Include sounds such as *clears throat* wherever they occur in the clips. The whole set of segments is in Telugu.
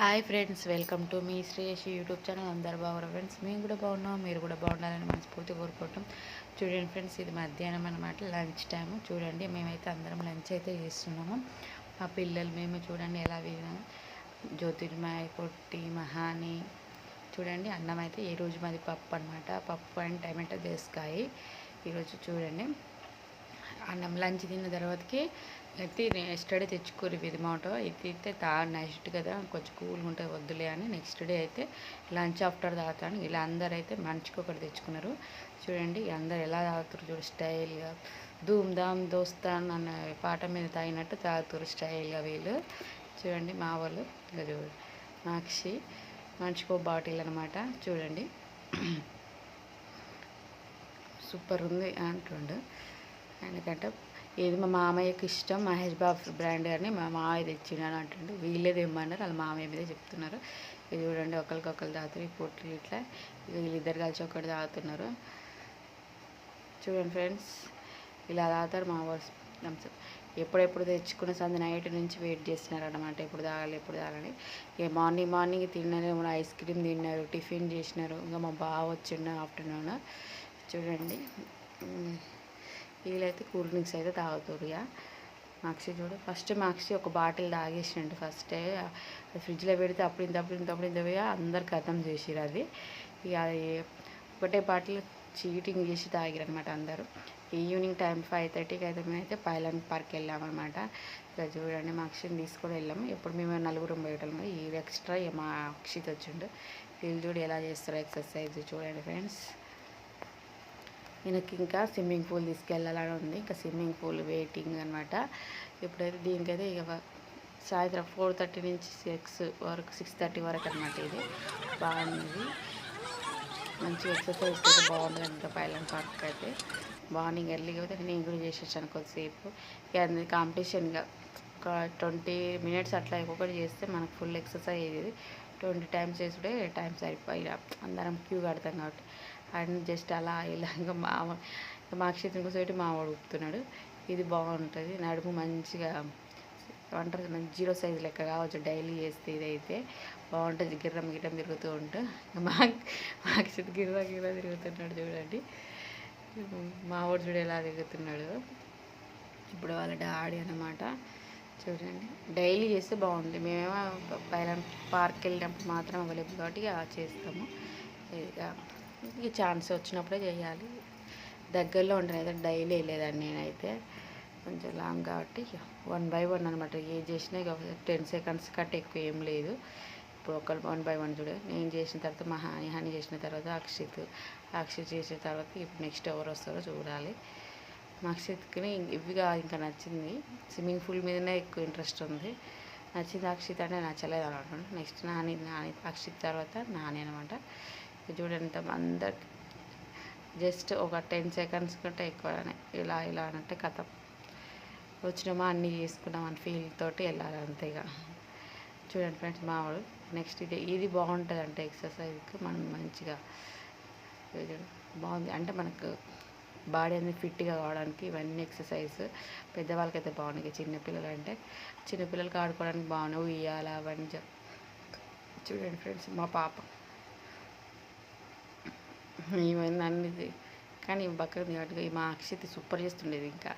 హాయ్ ఫ్రెండ్స్ వెల్కమ్ టు మీ శ్రేయసి యూట్యూబ్ ఛానల్. అందరు బాగున్నారు ఫ్రెండ్స్? మేము కూడా బాగున్నాం మీరు కూడా బాగుండాలని మనస్ఫూర్తి కోరుకోవటం చూడండి ఫ్రెండ్స్ ఇది మధ్యాహ్నం అనమాట లంచ్ టైం చూడండి మేమైతే అందరం లంచ్ అయితే చేస్తున్నాము. మా పిల్లలు మేము చూడండి ఎలా విన్నాము జ్యోతిర్మయ కొట్టి మహాని. చూడండి అన్నం అయితే ఈ రోజు మాది పప్పు అనమాట పప్పు అండ్ టమాటో దేశకాయ ఈరోజు చూడండి అన్నం లంచ్ తిన్న తర్వాతకి అయితే నెక్స్ట్ డే తెచ్చుకోరు ఇది మాట ఇది అయితే తా నెక్స్ట్ కదా కొంచెం కూల్గా ఉంటుంది వద్దులే అని. నెక్స్ట్ డే అయితే లంచ్ ఆఫ్టర్ తాగుతాను. ఇలా అందరు అయితే మంచికి ఒకటి తెచ్చుకున్నారు. చూడండి అందరు ఎలా తాగుతారు చూడు స్టైల్గా ధూమ్ ధామ్ దోస్తాన్ అన్న పాట మీద తాగినట్టు తాగుతారు స్టైల్గా వీళ్ళు. చూడండి మా వాళ్ళు. ఇంకా చూడు మాక్షి మంచికో బాటిల్ అనమాట చూడండి. *clears throat* సూపర్ ఉంది అంటుండు. ఎందుకంటే ఇది మా మామయ్యకి ఇష్టం మహేష్ బాబు బ్రాండ్ అని మా మామయ్య తెచ్చినాను అంటుండు. వీళ్ళే తెమ్మన్నారు వాళ్ళ మామయ్య మీదే చెప్తున్నారు. ఇది చూడండి ఒకరికొకరు తాగుతారు ఈ పొట్లు ఇట్లా. వీళ్ళిద్దరు కలిసి ఒకటి తాగుతున్నారు. చూడండి ఫ్రెండ్స్ ఇలా తాగుతారు మా వర్స్ థమ్స్అప్ ఎప్పుడెప్పుడు తెచ్చుకున్న సంది నైట్ నుంచి వెయిట్ చేస్తున్నారనమాట ఎప్పుడు తాగాలి ఎప్పుడు తాగాలి ఇక మార్నింగ్ మార్నింగ్ తిన్నారు ఐస్ క్రీమ్ తిన్నారు టిఫిన్ చేసినారు. ఇంకా మా బావ వచ్చిండు ఆఫ్టర్నూన్. చూడండి. వీళ్ళైతే కూల్ డ్రింక్స్ అయితే తాగుతారు ఇక మాక్సీ చూడు ఫస్ట్ మాక్సీ ఒక బాటిల్ తాగేసిండు ఫస్టే. అది ఫ్రిడ్జ్లో పెడితే అప్పుడు ఇంత అప్పుడు ఇంత అప్పుడు ఇంత పోయి అందరు ఖతం చేసిరు అది. ఇక అది ఒకటే బాటిల్ చీటింగ్ చేసి తాగిరు అనమాట అందరూ. ఈవినింగ్ టైం ఫైవ్ థర్టీకి అయితే మేమైతే పైలన్ పార్క్ వెళ్ళామన్నమాట. ఇక చూడండి మా అక్షిని తీసుకొని వెళ్ళాము. ఇప్పుడు మేము నలుగురం పోయటం ఈ ఎక్స్ట్రా మా అక్షిత్ వచ్చిండు వీళ్ళు చూడు ఎలా చేస్తారో ఎక్సర్సైజ్ చూడండి ఫ్రెండ్స్. ఈయనకి ఇంకా స్విమ్మింగ్ పూల్ తీసుకెళ్ళాలని ఉంది ఇంకా స్విమ్మింగ్ పూల్ వెయిటింగ్ అనమాట ఇప్పుడైతే దీనికైతే ఇక సాయంత్రం ఫోర్ థర్టీ నుంచి సిక్స్ వరకు సిక్స్ థర్టీ వరకు అనమాట ఇది. బాగుంది. మంచి ఎక్సర్సైజ్ అయితే బాగుంది. అంత పైలన్ పార్క్ అయితే. మార్నింగ్ ఎర్లీగా అయితే నేను కూడా చేసేసాను కొద్దిసేపు. ఇక అది కాంపిటీషన్గా ఒక ట్వంటీ మినిట్స్ అట్లా ఒక్కొక్కటి చేస్తే మనకు ఫుల్ ఎక్సర్సైజ్ అయ్యేది. ట్వంటీ టైమ్స్ చేసుడే టైం సరిపోయి అందరం క్యూ కడతాం కాబట్టి. అండ్ జస్ట్ అలా ఇలా ఇంకా మా మా అక్షితం కూర్చోబెట్టి మా ఇది బాగుంటుంది. నడుము మంచిగా అంటారు మంచి జీరో సైజ్ లెక్క కావచ్చు. డైలీ చేస్తే ఇదైతే బాగుంటుంది. గిర్రం గిర్రం తిరుగుతూ ఉంటా. మా మా గిర్ర గిర్ర తిరుగుతున్నాడు చూడండి. మా వాడు చూడు ఎలా తిరుగుతున్నాడు. ఇప్పుడు వాళ్ళ డాడీ అన్నమాట. చూడండి. డైలీ చేస్తే బాగుంది. మేమేమో పైన పార్క్ వెళ్ళినప్పుడు మాత్రం అవైలబుల్ కాబట్టి చేస్తాము. ఇక ఛాన్స్ వచ్చినప్పుడే చేయాలి. దగ్గరలో ఉంటుంది అయితే డైలీ వెళ్ళేదాన్ని నేనైతే. కొంచెం లాంగ్ కాబట్టి వన్ బై వన్ అనమాట ఏం చేసినా ఇక టెన్ సెకండ్స్ కట్ ఎక్కువ ఏం లేదు. ఇప్పుడు ఒకరు వన్ బై వన్ చూడ. నేను చేసిన తర్వాత మా హాని హాని చేసిన తర్వాత అక్షిత్ అక్షిత్ చేసిన తర్వాత ఇప్పుడు నెక్స్ట్ ఎవరు వస్తారో చూడాలి. మా అక్షిత్కి ఇవిగా ఇంకా నచ్చింది. స్విమ్మింగ్ పూల్ మీదనే ఎక్కువ ఇంట్రెస్ట్ ఉంది. నచ్చింది అక్షిత్ అంటే నచ్చలేదు అనమాట నెక్స్ట్ నాని నాని అక్షిత్ తర్వాత నాని అనమాట చూడండి అందరికి. జస్ట్ ఒక టెన్ సెకండ్స్ కంటే ఎక్కువనే ఇలా ఇలా అంటే కథ. వచ్చినామా అన్నీ చేసుకున్నాం అని ఫీల్ తోటి వెళ్ళాలి అంతే ఇక. చూడండి ఫ్రెండ్స్ మావాడు నెక్స్ట్ ఇది ఇది బాగుంటుంది అంటే ఎక్సర్సైజ్కి మనం మంచిగా బాగుంది. అంటే మనకు బాడీ అనేది ఫిట్గా కావడానికి ఇవన్నీ ఎక్సర్సైజ్ పెద్దవాళ్ళకైతే బాగున్నాయి. చిన్నపిల్లలు అంటే చిన్నపిల్లలకి ఆడుకోవడానికి బాగున్నాయి. ఉయ్యాల అవన్నీ చూడండి ఫ్రెండ్స్ మా పాప. ఏమైంది అన్ని కానీ బక్కగా కాబట్టి మా అక్షిత్ సూపర్ చేస్తుండేది ఇంకా.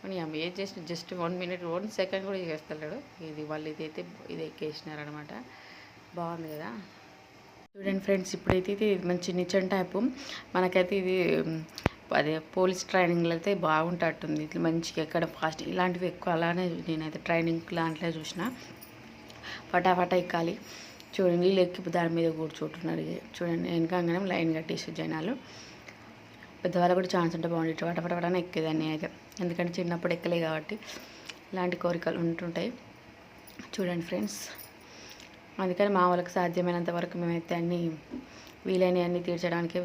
కానీ ఆమె ఏం చేసిన just one minute one second కూడా చేస్తాడు ఇది వాళ్ళు ఇదైతే ఇది ఎక్కేసినారనమాట బాగుంది కదా? చూడండి ఫ్రెండ్స్ ఇప్పుడైతే ఇది మంచి నిచ్చన్ టైపు మనకైతే ఇది అదే పోలీస్ ట్రైనింగ్లో అయితే బాగుంటట్టుంది. ఇట్లా మంచిగా ఎక్కడ ఫాస్ట్ ఇలాంటివి ఎక్కువ అలానే నేనైతే ట్రైనింగ్ లాంటిలో చూసిన. ఫటాఫటా ఎక్కాలి. చూడండి వీళ్ళు దాని మీద కూర్చుంటున్నారు. చూడండి వెనకంగానే లైన్ కట్టేసి జనాలు. పెద్దవాళ్ళు కూడా ఛాన్స్ ఉంటే బాగుంది ఇట్లా ఎక్కేదాన్ని అయితే. ఎందుకంటే చిన్నప్పుడు ఎక్కలే కాబట్టి ఇలాంటి కోరికలు ఉంటుంటాయి. చూడండి ఫ్రెండ్స్. అందుకని మా వాళ్ళకి సాధ్యమైనంత వరకు మేమైతే అన్నీ వీలైన అన్నీ తీర్చడానికి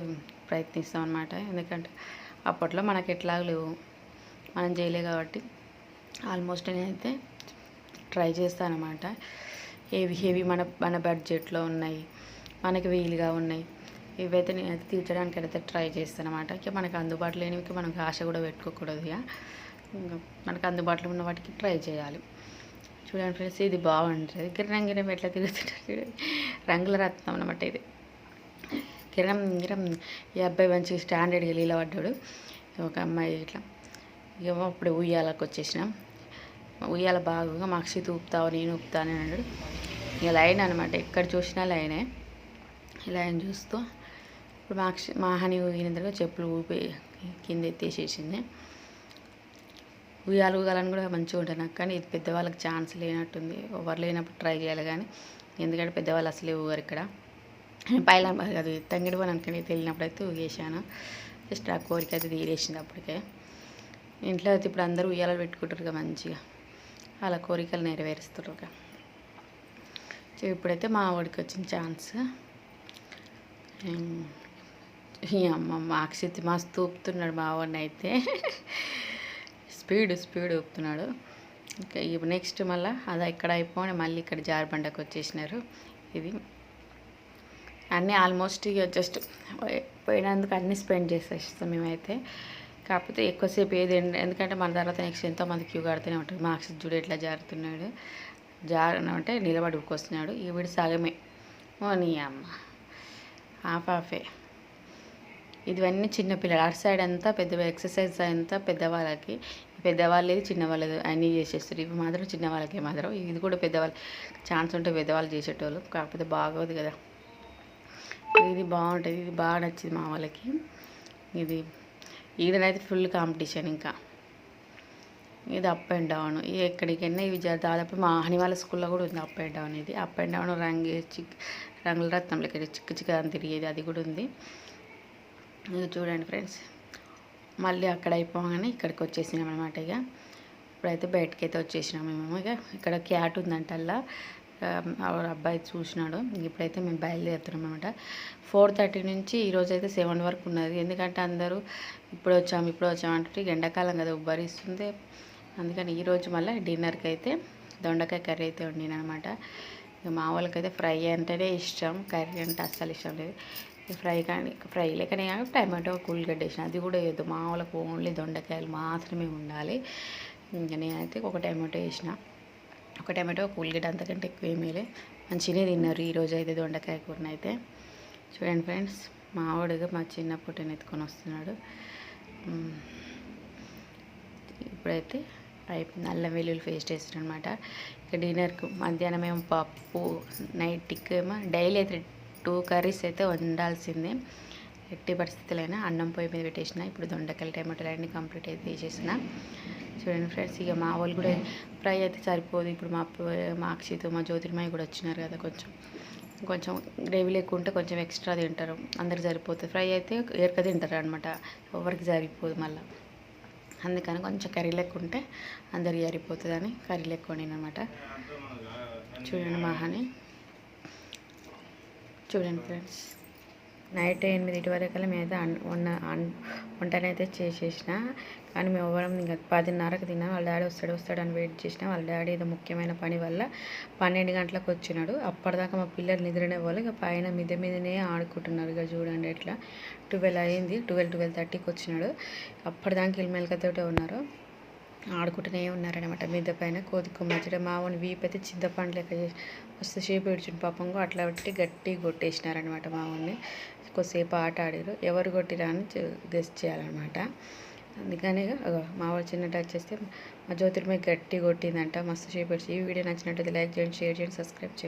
ప్రయత్నిస్తాం అనమాట ఎందుకంటే అప్పట్లో మనకి ఎట్లా లేవు. మనం చేయలే కాబట్టి ఆల్మోస్ట్ నేనైతే ట్రై చేస్తానమాట హెవీ హెవీ మన మన బడ్జెట్లో ఉన్నాయి. మనకి వీలుగా ఉన్నాయి. ఇవైతే అయితే తీర్చడానికి అయితే ట్రై చేస్తాను అనమాట ఇక మనకు అందుబాటులో లేనివి మనకు ఆశ కూడా పెట్టుకోకూడదు ఇక ఇంకా మనకు అందుబాటులో ఉన్న వాటికి ట్రై చేయాలి. చూడండి ఫ్రెండ్స్ ఇది బాగుంటుంది. కిరణం గిరం ఎట్లా తిరుగుతుంటారు రంగుల రత్నం అనమాట ఇది. కిరణం గిరం ఈ అబ్బాయి మంచిగా స్టాండర్డ్గా పడ్డాడు ఒక అమ్మాయి ఇట్లా. ఇక అప్పుడు ఉయ్యాలకు వచ్చేసినాం. ఉయ్యాల బాగా మాక్షిత్ ఊపుతావు నేను ఊపుతాను అని అన్నాడు. ఇక లైన్ అనమాట ఎక్కడ చూసినా లైనే. లైన్ చూస్తూ ఇప్పుడు మాక్షి మా హని ఊగిన తర్వాత చెప్పులు ఊపి కింద ఎత్తేసేసింది ఉయ్యాలు ఊగాలని కూడా మంచిగా ఉంటుంది నాకు కానీ ఇది పెద్దవాళ్ళకి ఛాన్స్ లేనట్టుంది. ఎవరు లేనప్పుడు ట్రై చేయాలి కానీ ఎందుకంటే పెద్దవాళ్ళు అసలే ఊగారు ఇక్కడ. పైలా కాదు తంగిడి పని అనుకుని తెలియనప్పుడు అయితే ఊగేసాను జస్ట్ ఆ కోరిక అయితే తీరేసింది అప్పటికే. ఇంట్లో అయితే ఇప్పుడు అందరూ ఉయ్యాలలు పెట్టుకుంటారు కదా మంచిగా. అలా కోరికలు నెరవేరుస్తారు సో ఇప్పుడైతే మా వాడికి వచ్చిన ఛాన్స్. ఈ అమ్మ మా అక్షిత్ మస్తు ఊపుతున్నాడు మా వాడిని అయితే. స్పీడ్ స్పీడ్ ఊపుతున్నాడు. ఇంకా నెక్స్ట్ మళ్ళీ అది ఇక్కడ అయిపోయి మళ్ళీ ఇక్కడ జారుబండకు వచ్చేసినారు. ఇది అన్నీ ఆల్మోస్ట్ ఇక జస్ట్ పోయినందుకు అన్నీ స్పెండ్ చేసేస్తాం మేమైతే. కాకపోతే ఎక్కువసేపు ఏది ఎందుకంటే మన తర్వాత నెక్స్ట్ ఎంతో మంది క్యూ కడుతూనే ఉంటారు. మార్క్స్ చూడు ఎట్లా జారుతున్నాడు. జారన అంటే నిలబడి ఉక్కొస్తున్నాడు ఈ సగమే. ఓ నీ అమ్మ. హాఫ్ హాఫే ఇవన్నీ చిన్నపిల్లలు అటు సైడ్ అంతా పెద్ద ఎక్సర్సైజ్ అంతా పెద్దవాళ్ళకి. పెద్దవాళ్ళేది చిన్నవాళ్ళది అన్నీ చేసేస్తారు. ఇవి మాత్రం చిన్నవాళ్ళకి మాత్రం. ఇది కూడా పెద్దవాళ్ళు. ఛాన్స్ ఉంటే పెద్దవాళ్ళు చేసేటోళ్ళు. కాకపోతే బాగోదు కదా. ఇది బాగుంటుంది. ఇది బాగా నచ్చింది మా వాళ్ళకి. ఇది ఈడనైతే ఫుల్ కాంపిటీషన్ ఇంకా. ఇది అప్ అండ్ డౌన్ ఎక్కడికైనా ఇవి దాదాపు మా హని వాళ్ళ స్కూల్లో కూడా ఉంది అప్ అండ్ డౌన్ ఇది. అప్ అండ్ డౌన్ రంగు చిక్ రంగుల రత్నం లెక్క చిక్కు చిక్క అని తిరిగేది అది కూడా ఉంది. ఇది చూడండి ఫ్రెండ్స్ మళ్ళీ అక్కడ అయిపోగానే ఇక్కడికి వచ్చేసినాం అనమాట ఇక. ఇప్పుడైతే బయటకి అయితే వచ్చేసినాం మేము ఇక. ఇక్కడ క్యాట్ ఉందంట అలా అబ్బాయి చూసినాడు. ఇప్పుడైతే మేము బయలుదేరుతున్నాం అనమాట ఫోర్ థర్టీ నుంచి ఈరోజు అయితే సెవెన్ వరకు ఉన్నది. ఎందుకంటే అందరూ ఇప్పుడు వచ్చాం ఇప్పుడు వచ్చాం అంటే ఎండాకాలం కదా ఉబ్బరిస్తుంది. అందుకని ఈరోజు మళ్ళీ డిన్నర్కి అయితే దొండకాయ కర్రీ అయితే వండిన అనమాట మా వాళ్ళకైతే ఫ్రై అంటేనే ఇష్టం. కర్రీ అంటే అస్సలు ఇష్టం లేదు. ఫ్రై కానీ ఫ్రై లేకనే కానీ టమాటో కూలిగడ్డ వేసిన. అది కూడా వేయద్దు. మా వాళ్ళకు ఓన్లీ దొండకాయలు మాత్రమే ఉండాలి. ఇంకా నేనైతే ఒక టమాటో వేసిన. ఒక టమాటో కూలిగడ్డ అంతకంటే ఎక్కువ ఏమీ మంచిగానే తిన్నారు. ఈరోజు అయితే దొండకాయ కూరని అయితే. చూడండి ఫ్రెండ్స్ మా ఆవిడగా మా చిన్న పుట్టని ఎత్తుకొని వస్తున్నాడు. ఇప్పుడైతే అయిపోయింది. అల్లం వెల్లుల్లి పేస్ట్ వేస్తాను అనమాట ఇక డిన్నర్కు మధ్యాహ్నం ఏమో పప్పు నైట్కి ఏమో డైలీ అయితే టూ కర్రీస్ అయితే వండాల్సిందే. ఎట్టి పరిస్థితులైనా అన్నం పొయ్యి మీద పెట్టేసిన ఇప్పుడు దొండకాయలు టమాటాలు అన్నీ కంప్లీట్ అయితే వేసేసిన చూడండి ఫ్రెండ్స్ ఇక మా వాళ్ళు కూడా ఫ్రై అయితే సరిపోదు. ఇప్పుడు మా మా అక్షితో మా జ్యోతిర్మయ్య కూడా వచ్చినారు కదా కొంచెం. కొంచెం గ్రేవీ లేకుంటే ఉంటే కొంచెం ఎక్స్ట్రా తింటారు. అందరికి సరిపోతుంది. ఫ్రై అయితే ఎరక తింటారు అనమాట ఎవరికి సరిపోదు మళ్ళీ. అందుకని కొంచెం కర్రీ లెక్క ఉంటే అందరికి సరిపోతుందని కర్రీ లెక్క అనమాట చూడండి మహాని. చూడండి ఫ్రెండ్స్. నైట్ ఎనిమిది వరకు మీద వంట వంటనైతే చేసేసిన. కానీ మేము ఎవరం ఇంకా పదిన్నరకు తిన్నాం. వాళ్ళ డాడీ వస్తాడు వస్తాడు అని వెయిట్ చేసిన. వాళ్ళ డాడీ ఏదో ముఖ్యమైన పని వల్ల పన్నెండు గంటలకు వచ్చినాడు. అప్పటిదాకా మా పిల్లలు నిద్రనే వాళ్ళు ఇక పైన మిద మీదనే ఆడుకుంటున్నారు. ఇక చూడండి ఎట్లా. ట్వెల్వ్ అయింది. ట్వెల్వ్ ట్వెల్వ్ థర్టీకి వచ్చినాడు. అప్పటిదాకా ఇల్మెలకతోటే ఉన్నారు. ఆడుకుంటూనే ఉన్నారనమాట మీద పైన కోతి కొమ్మచ్చడం మావని వీపు అయితే చింతపండు లెక్క చేసి వస్తే షేప్ ఇడిచిన పాపంగా అట్లా పెట్టి గట్టి కొట్టేసినారనమాట మావన్ని ఎక్కువసేపు ఆట ఆడారు. ఎవరు కొట్టిరా అని గెస్ట్ చేయాలన్నమాట. అందుకని మా వాళ్ళు చిన్న టచ్ చేస్తే మా జ్యోతిర్మయ్య గట్టి కొట్టిందంట. మస్తు షేప్ ఈ వీడియో నచ్చినట్టయితే లైక్ చేయండి షేర్ చేయండి సబ్స్క్రైబ్ చేయండి.